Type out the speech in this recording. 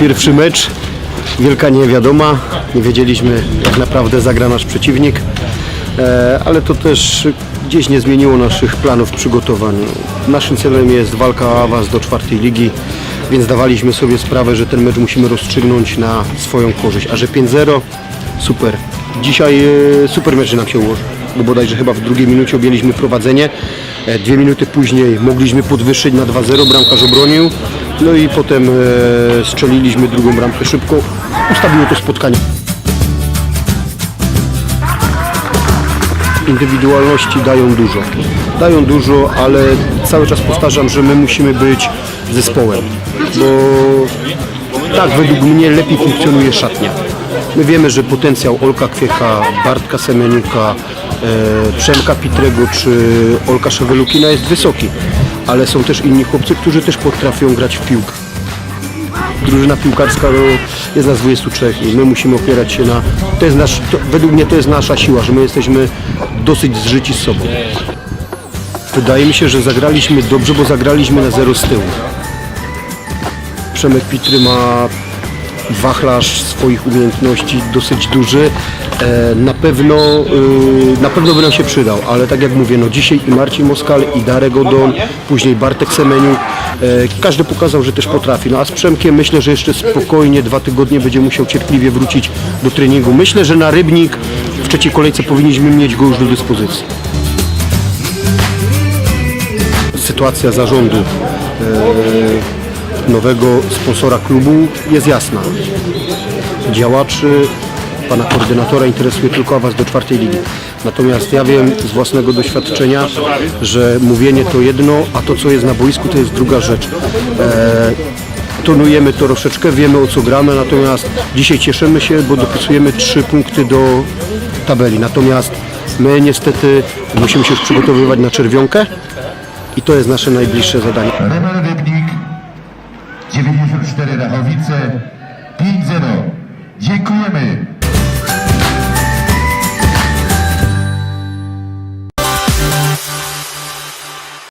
Pierwszy mecz, wielka niewiadoma. Nie wiedzieliśmy jak naprawdę zagra nasz przeciwnik, e, ale to też gdzieś nie zmieniło naszych planów przygotowań. Naszym celem jest walka o awans do czwartej ligi, więc dawaliśmy sobie sprawę, że ten mecz musimy rozstrzygnąć na swoją korzyść. A że 5-0, super. Dzisiaj e, super mecz nam się ułożył, bo bodajże chyba w drugiej minucie objęliśmy prowadzenie. E, Dwie minuty później mogliśmy podwyższyć na 2-0, bramkarz obronił. No i potem e, strzeliliśmy drugą bramkę szybko. Ustawiło to spotkanie. Indywidualności dają dużo. Dają dużo, ale cały czas powtarzam, że my musimy być zespołem, bo tak według mnie lepiej funkcjonuje szatnia. My wiemy, że potencjał Olka Kwiecha, Bartka Semionika, e, Przemka Pitrego czy Olka Szewelukina jest wysoki, ale są też inni chłopcy, którzy też potrafią grać w piłkę. Drużyna piłkarska no, jest nas 23 i my musimy opierać się na... To jest nasz, to, według mnie to jest nasza siła, że my jesteśmy dosyć zżyci z sobą. Wydaje mi się, że zagraliśmy dobrze, bo zagraliśmy na zero z tyłu. Przemek Pitry ma wachlarz swoich umiejętności dosyć duży. E, na pewno y, na pewno by nam się przydał, ale tak jak mówię, no dzisiaj i Marcin Moskal, i Darek Odon, później Bartek Semeniuk, e, każdy pokazał, że też potrafi. No a z Przemkiem myślę, że jeszcze spokojnie dwa tygodnie będzie musiał cierpliwie wrócić do treningu. Myślę, że na Rybnik w trzeciej kolejce powinniśmy mieć go już do dyspozycji. Sytuacja zarządu e, nowego sponsora klubu jest jasna. Działaczy, pana koordynatora interesuje tylko awans do czwartej ligi. Natomiast ja wiem z własnego doświadczenia, że mówienie to jedno, a to co jest na boisku to jest druga rzecz. E, tonujemy to troszeczkę, wiemy o co gramy, natomiast dzisiaj cieszymy się, bo dopisujemy trzy punkty do tabeli. Natomiast my niestety musimy się już przygotowywać na czerwionkę i to jest nasze najbliższe zadanie. Rybel